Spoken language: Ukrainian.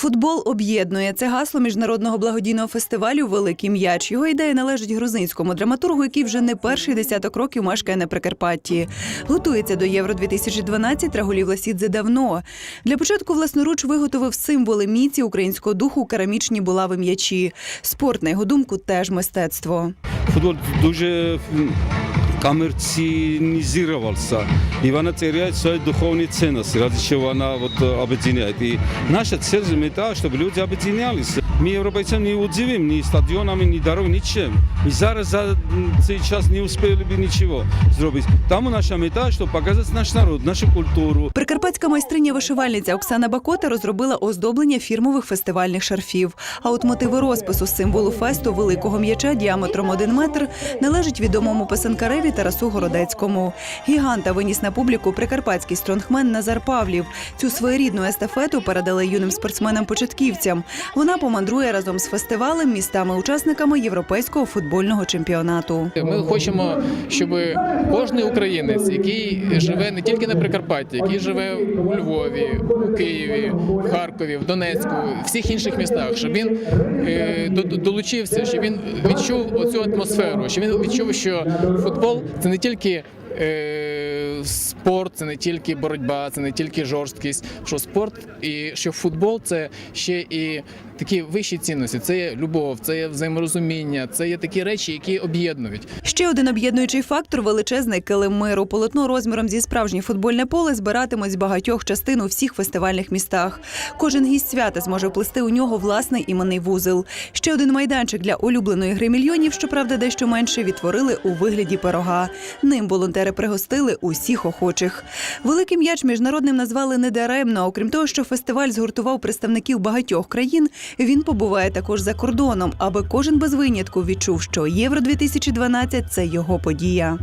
Футбол об'єднує це гасло міжнародного благодійного фестивалю Великий м'яч. Його ідея належить грузинському драматургу, який вже не перший десяток років мешкає на Прикарпатті. Готується до Євро 2012 Рагулів Ласідзе давно. Для початку власноруч виготовив символи міці українського духу керамічні булави м'ячі. Спорт, на його думку, теж мистецтво. Футбол дуже коммерциализировался. И она теряет свои духовные ценности, ради чего она вот э, объединяет. И наша цель и мета, чтобы люди объединялись. Мы европейцам не удивим ни стадионами, ни дорогами, ничем. Мы зараз за м, цей час не успели бы ничего сделать. Там наша мета, чтобы показать наш народ, нашу культуру. Прикарпатська майстриня вишивальниця Оксана Бакота розробила оздоблення фірмових фестивальних шарфів. А от мотиви розпису символу фесту великого м'яча діаметром один метр належить відомому писанкареві Тарасу Городецькому. Гіганта виніс на публіку прикарпатський стронгмен Назар Павлів. Цю своєрідну естафету передали юним спортсменам-початківцям. Вона помандрує разом з фестивалем містами-учасниками європейського футбольного чемпіонату. Ми хочемо, щоб кожен українець, який живе не тільки на Прикарпатті, який живе у Львові, у Києві, в Харкові, в Донецьку, всіх інших містах, щоб він е, до- до- долучився, щоб він відчув оцю атмосферу, щоб він відчув, що футбол це не тільки. Спорт це не тільки боротьба, це не тільки жорсткість. Що спорт і що футбол це ще і такі вищі цінності. Це є любов, це є взаєморозуміння, це є такі речі, які об'єднують. Ще один об'єднуючий фактор величезний килим миру. Полотно розміром зі справжнє футбольне поле збиратимуть з багатьох частин у всіх фестивальних містах. Кожен гість свята зможе вплести у нього власний іменний вузол. Ще один майданчик для улюбленої гри мільйонів, щоправда, дещо менше відтворили у вигляді пирога. Ним волонтери пригостили усіх охочих. Великий м'яч міжнародним назвали недаремно. Окрім того, що фестиваль згуртував представників багатьох країн, він побуває також за кордоном, аби кожен без винятку відчув, що Євро 2012 – це його подія.